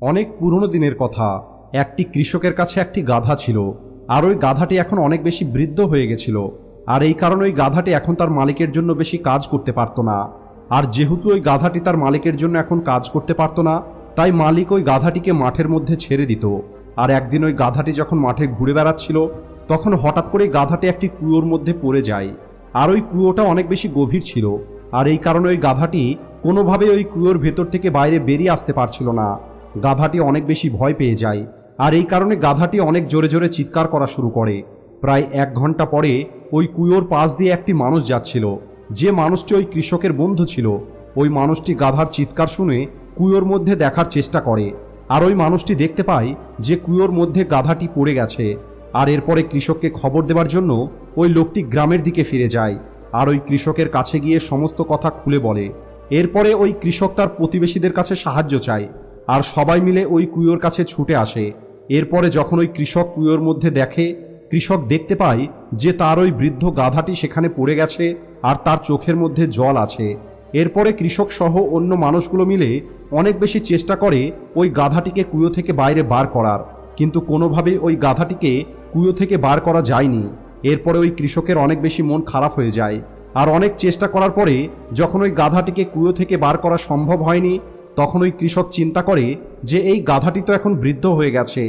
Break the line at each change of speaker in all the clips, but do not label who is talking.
অনেক পুরনো দিনের কথা। একটি কৃষকের কাছে একটি গাধা ছিল। আর ওই গাধাটি এখন অনেক বেশি বৃদ্ধ হয়ে গেছিল। আর এই কারণে ওই গাধাটি এখন তার মালিকের জন্য বেশি কাজ করতে পারতো না। আর যেহেতু ওই গাধাটি তার মালিকের জন্য এখন কাজ করতে পারতো না, তাই মালিক ওই গাধাটিকে মাঠের মধ্যে ছেড়ে দিত। আর একদিন ওই গাধাটি যখন মাঠে ঘুরে বেড়াচ্ছিল, তখন হঠাৎ করে গাধাটি একটি কুয়োর মধ্যে পড়ে যায়। আর ওই কুয়োটা অনেক বেশি গভীর ছিল। আর এই কারণে ওই গাধাটি কোনোভাবে ওই কুয়োর ভেতর থেকে বাইরে বেরিয়ে আসতে পারছিল না। গাধাটি অনেক বেশি ভয় পেয়ে যায়। আর এই কারণে গাধাটি অনেক জোরে জোরে চিৎকার করা শুরু করে। প্রায় এক ঘণ্টা পরে ওই কুয়োর পাশ দিয়ে একটি মানুষ যাচ্ছিল। যে মানুষটি ওই কৃষকের বন্ধু ছিল। ওই মানুষটি গাধার চিৎকার শুনে কুয়োর মধ্যে দেখার চেষ্টা করে। আর ওই মানুষটি দেখতে পায় যে কুয়োর মধ্যে গাধাটি পড়ে গেছে। আর এরপরে কৃষককে খবর দেওয়ার জন্য ওই লোকটি গ্রামের দিকে ফিরে যায়। আর ওই কৃষকের কাছে গিয়ে সমস্ত কথা খুলে বলে। এরপরে ওই কৃষক তার প্রতিবেশীদের কাছে সাহায্য চায়। আর সবাই মিলে ওই কুয়োর কাছে ছুটে আসে। এরপরে যখন ওই কৃষক কুয়োর মধ্যে দেখে, কৃষক দেখতে পায় যে তার ওই বৃদ্ধ গাধাটি সেখানে পড়ে গেছে আর তার চোখের মধ্যে জল আছে। এরপরে কৃষক সহ অন্য মানুষগুলো মিলে অনেক বেশি চেষ্টা করে ওই গাধাটিকে কুয়ো থেকে বাইরে বার করার। কিন্তু কোনোভাবেই ওই গাধাটিকে কুয়ো থেকে বার করা যায়নি। এরপরে ওই কৃষকের অনেক বেশি মন খারাপ হয়ে যায়। আর অনেক চেষ্টা করার পরে যখন ওই গাধাটিকে কুয়ো থেকে বার করা সম্ভব হয়নি তখন ওই কৃষক চিন্তা করে যে এই গাধাটি তো এখন বৃদ্ধ হয়ে গেছে,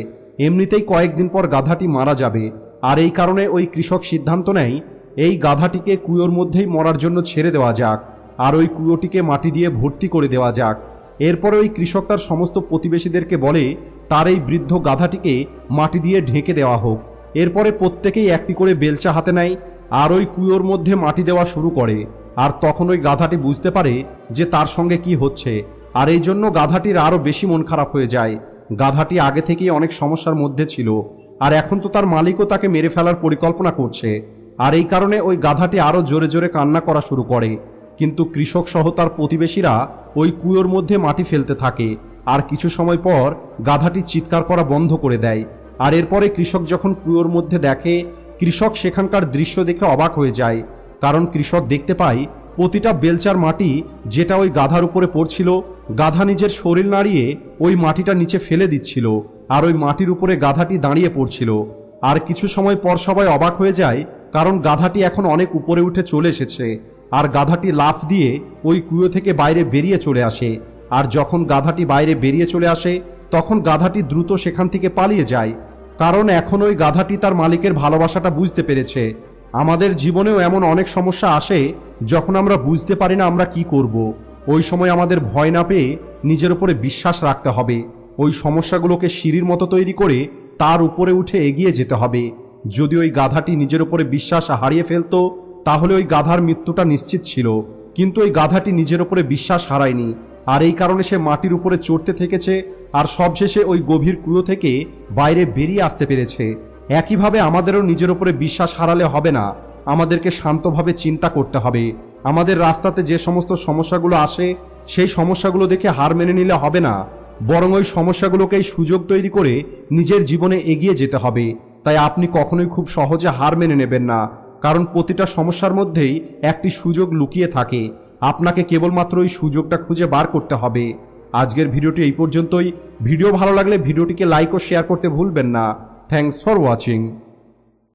এমনিতেই কয়েকদিন পর গাধাটি মারা যাবে। আর এই কারণে ওই কৃষক সিদ্ধান্ত নেয়, এই গাধাটিকে কুয়োর মধ্যেই মরার জন্য ছেড়ে দেওয়া যাক, আর ওই কুয়োটিকে মাটি দিয়ে ভর্তি করে দেওয়া যাক। এরপরে ওই কৃষক তার সমস্ত প্রতিবেশীদেরকে বলে, তার এই বৃদ্ধ গাধাটিকে মাটি দিয়ে ঢেকে দেওয়া হোক। এরপরে প্রত্যেকেই একটি করে বেলচা হাতে নেয়, আর ওই কুয়োর মধ্যে মাটি দেওয়া শুরু করে। আর তখন ওই গাধাটি বুঝতে পারে যে তার সঙ্গে কি হচ্ছে। আর এই জন্য গাধাটির আরও বেশি মন খারাপ হয়ে যায়। গাধাটি আগে থেকেই অনেক সমস্যার মধ্যে ছিল, আর এখন তো তার মালিকও তাকে মেরে ফেলার পরিকল্পনা করছে। আর এই কারণে ওই গাধাটি আরও জোরে জোরে কান্না করা শুরু করে। কিন্তু কৃষক সহ তার প্রতিবেশীরা ওই কুয়োর মধ্যে মাটি ফেলতে থাকে, আর কিছু সময় পর গাধাটি চিৎকার করা বন্ধ করে দেয়। আর এরপরে কৃষক যখন কুয়োর মধ্যে দেখে, কৃষক সেখানকার দৃশ্য দেখে অবাক হয়ে যায়, কারণ কৃষক দেখতে পায় প্রতিটা বেলচার মাটি যেটা ওই গাধার উপরে পড়ছিল, গাধা নিজের শরীর নাড়িয়ে ওই মাটিটা নিচে ফেলে দিচ্ছিল, আর ওই মাটির উপরে গাধাটি দাঁড়িয়ে পড়ছিল। আর কিছু সময় পর সবাই অবাক হয়ে যায়, কারণ গাধাটি এখন অনেক উপরে উঠে চলে এসেছে, আর গাধাটি লাফ দিয়ে ওই কুয়ো থেকে বাইরে বেরিয়ে চলে আসে। আর যখন গাধাটি বাইরে বেরিয়ে চলে আসে, তখন গাধাটি দ্রুত সেখান থেকে পালিয়ে যায়। কারণ এখন ওই গাধাটি তার মালিকের ভালোবাসাটা বুঝতে পেরেছে। আমাদের জীবনেও এমন অনেক সমস্যা আসে যখন আমরা বুঝতে পারি না আমরা কি করব। ওই সময় আমাদের ভয় না পেয়ে নিজের উপরে বিশ্বাস রাখতে হবে। ওই সমস্যাগুলোকে সিঁড়ির মতো তৈরি করে তার উপরে উঠে এগিয়ে যেতে হবে। যদি ওই গাধাটি নিজের উপরে বিশ্বাস হারিয়ে ফেলতো, তাহলে ওই গাধার মৃত্যুটা নিশ্চিত ছিল। কিন্তু ওই গাধাটি নিজের উপরে বিশ্বাস হারায়নি। আর এই কারণে সে মাটির উপরে চড়তে থেকেছে, আর সবশেষে ওই গভীর কুয়ো থেকে বাইরে বেরিয়ে আসতে পেরেছে। একইভাবে আমাদেরও নিজের উপরে বিশ্বাস হারালে হবে না। আমাদেরকে শান্তভাবে চিন্তা করতে হবে। আমাদের রাস্তাতে যে সমস্ত সমস্যাগুলো আসে, সেই সমস্যাগুলো দেখে হার মেনে নিলে হবে না। বরং ওই সমস্যাগুলোকেই সুযোগ তৈরি করে নিজের জীবনে এগিয়ে যেতে হবে। তাই আপনি কখনোই খুব সহজে হার মেনে নেবেন না। কারণ প্রতিটা সমস্যার মধ্যেই একটি সুযোগ লুকিয়ে থাকে। আপনাকে কেবলমাত্র ওই সুযোগটা খুঁজে বার করতে হবে। আজকের ভিডিওটি এই পর্যন্তই। ভিডিও ভালো লাগলে ভিডিওটিকে লাইক ও শেয়ার করতে ভুলবেন না। Thanks for watching